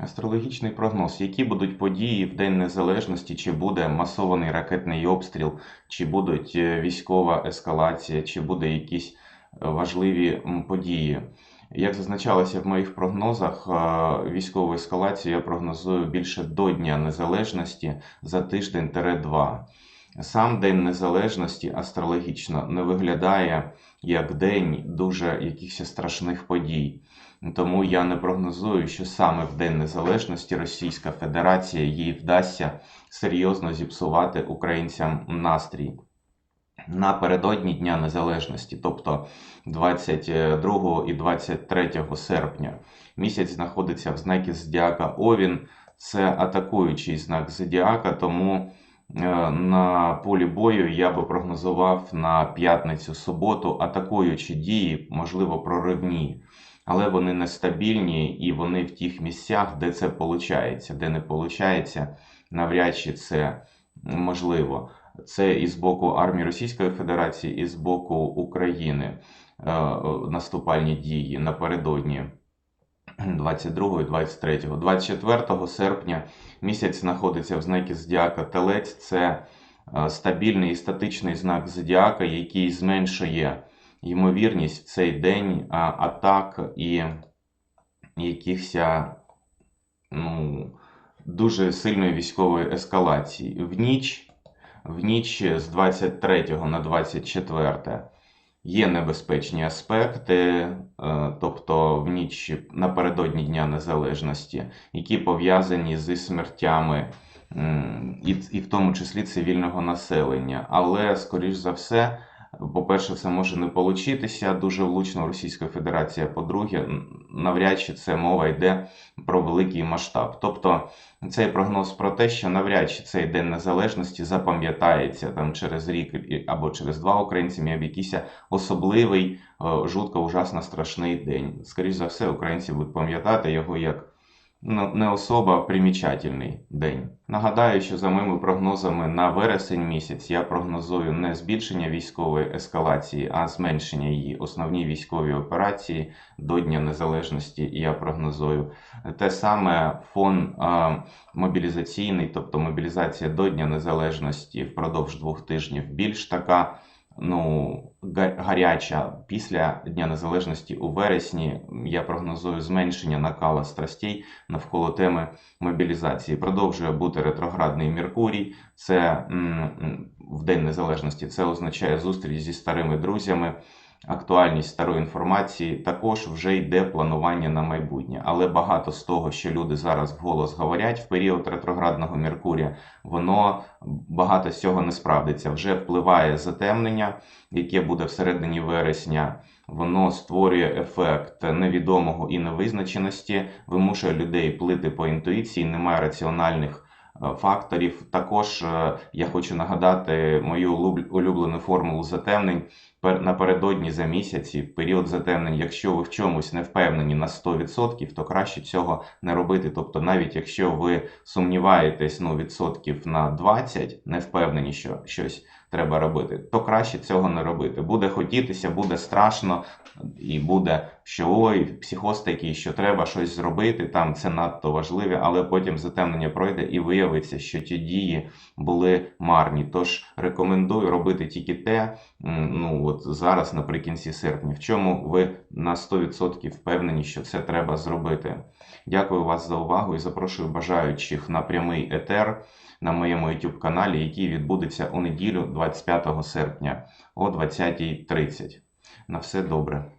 Астрологічний прогноз. Які будуть події в День Незалежності? Чи буде масований ракетний обстріл, чи будуть е, військова ескалація, чи буде якісь е, важливі події? Як зазначалося в моїх прогнозах, е, військову ескалацію я прогнозую більше до Дня Незалежності за тиждень-два. Сам День Незалежності астрологічно не виглядає як день дуже якихось страшних подій. Тому я не прогнозую, що саме в День Незалежності Російська Федерація їй вдасться серйозно зіпсувати українцям настрій. Напередодні Дня Незалежності, тобто 22 і 23 серпня, місяць знаходиться в знакі Зодіака Овін. Це атакуючий знак Зодіака, тому е, на полі бою я би прогнозував на п'ятницю суботу атакуючі дії, можливо, проривні але вони нестабільні і вони в тих місцях, де це виходить, де не виходить, навряд чи це можливо. Це і з боку армії Російської Федерації, і з боку України е, наступальні дії напередодні 22 і 23. 24 серпня місяць знаходиться в знакі Зодіака Телець. Це е, стабільний і статичний знак Зодіака, який зменшує ймовірність в цей день атак і якихось ну, дуже сильної військової ескалації. В ніч, в ніч з 23 на 24 є небезпечні аспекти, е, тобто в ніч напередодні Дня Незалежності, які пов'язані зі смертями. І, і в тому числі цивільного населення. Але, скоріш за все, по-перше, це може не получитися дуже влучно Російська Федерація. По-друге, навряд чи це мова йде про великий масштаб. Тобто цей прогноз про те, що навряд чи цей День Незалежності запам'ятається там через рік або через два українцям як якийсь особливий, е, жутко ужасно страшний день. Скоріше за все, українці будуть пам'ятати його як не особо примічательний день. Нагадаю, що за моїми прогнозами на вересень місяць я прогнозую не збільшення військової ескалації, а зменшення її. Основні військові операції до Дня Незалежності я прогнозую. Те саме фон е, мобілізаційний, тобто мобілізація до Дня Незалежності впродовж двох тижнів більш така. Ну, га- гаряча після Дня Незалежності у вересні я прогнозую зменшення накала страстей навколо теми мобілізації. Продовжує бути ретроградний Меркурій. Це в День Незалежності. Це означає зустріч зі старими друзями. Актуальність старої інформації також вже йде планування на майбутнє, але багато з того, що люди зараз вголос говорять в період ретроградного Меркурія, воно багато з цього не справдиться. Вже впливає затемнення, яке буде всередині вересня. Воно створює ефект невідомого і невизначеності, вимушує людей плити по інтуїції, немає раціональних факторів. Також е, я хочу нагадати мою улюблену формулу затемнень пер- напередодні за місяці, в період затемнень, якщо ви в чомусь не впевнені на 100%, то краще цього не робити. Тобто, навіть якщо ви сумніваєтесь ну, відсотків на 20, не впевнені, що щось треба робити, то краще цього не робити. Буде хотітися, буде страшно, і буде, що ой, психоз такий, що треба щось зробити, там це надто важливе, але потім затемнення пройде і виявиться, що ті дії були марні. Тож рекомендую робити тільки те, ну от зараз наприкінці серпня, в чому ви на 100% впевнені, що це треба зробити. Дякую вас за увагу і запрошую бажаючих на прямий етер на моєму YouTube каналі, який відбудеться у неділю 25 серпня о 20.30. На все добре.